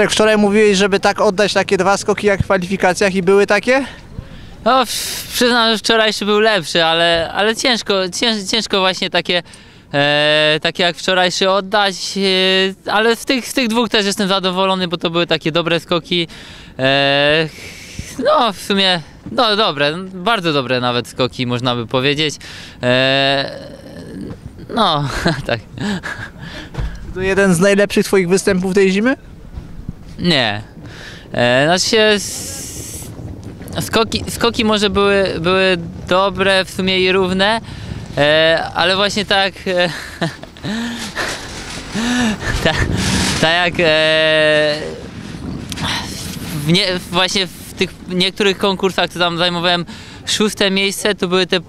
Piotrek, wczoraj mówiłeś, żeby tak oddać takie dwa skoki jak w kwalifikacjach i były takie? No, przyznam, że wczorajszy był lepszy, ale, ale ciężko, cięż, ciężko właśnie takie, e, takie jak wczorajszy oddać, e, ale w tych, tych dwóch też jestem zadowolony, bo to były takie dobre skoki. E, no, w sumie, no dobre, bardzo dobre nawet skoki, można by powiedzieć. E, no, tak. To jeden z najlepszych twoich występów tej zimy? Nie. E, znaczy skoki, skoki może były, były dobre w sumie i równe, e, ale właśnie tak e, tak, tak jak e, w nie, właśnie w tych niektórych konkursach, co tam zajmowałem szóste miejsce, to były te p-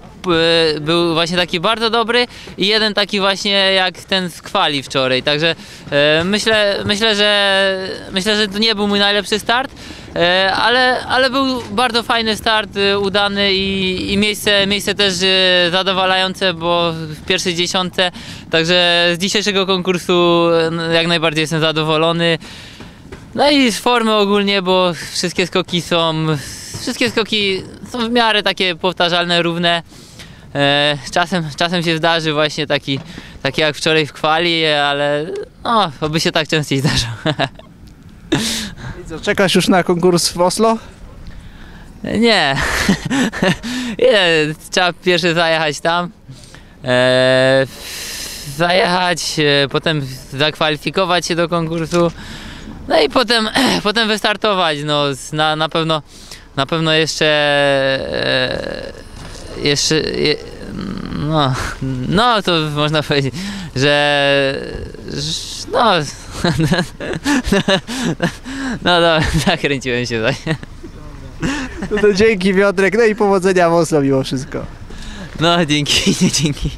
był właśnie taki bardzo dobry i jeden taki właśnie jak ten z kwali wczoraj. Także e, myślę, myślę, że myślę, że to nie był mój najlepszy start, e, ale, ale był bardzo fajny start, e, udany i, i miejsce, miejsce też e, zadowalające, bo w pierwszej dziesiątce. Także z dzisiejszego konkursu e, jak najbardziej jestem zadowolony. No i z formy ogólnie, bo wszystkie skoki są, wszystkie skoki są w miarę takie powtarzalne, równe. E, czasem, czasem się zdarzy właśnie taki, taki jak wczoraj w kwali, ale no, oby się tak częściej zdarzał. Co, czekasz już na konkurs w Oslo? Nie. Nie, trzeba pierwszy zajechać tam. E, zajechać, e, potem zakwalifikować się do konkursu. No i potem, potem wystartować. No, na, na pewno na pewno jeszcze e, jeszcze je, no, no to można powiedzieć, że no no dobra, zakręciłem się tutaj. No to dzięki Piotrek, no i powodzenia Oslo mimo wszystko. No dzięki, dzięki.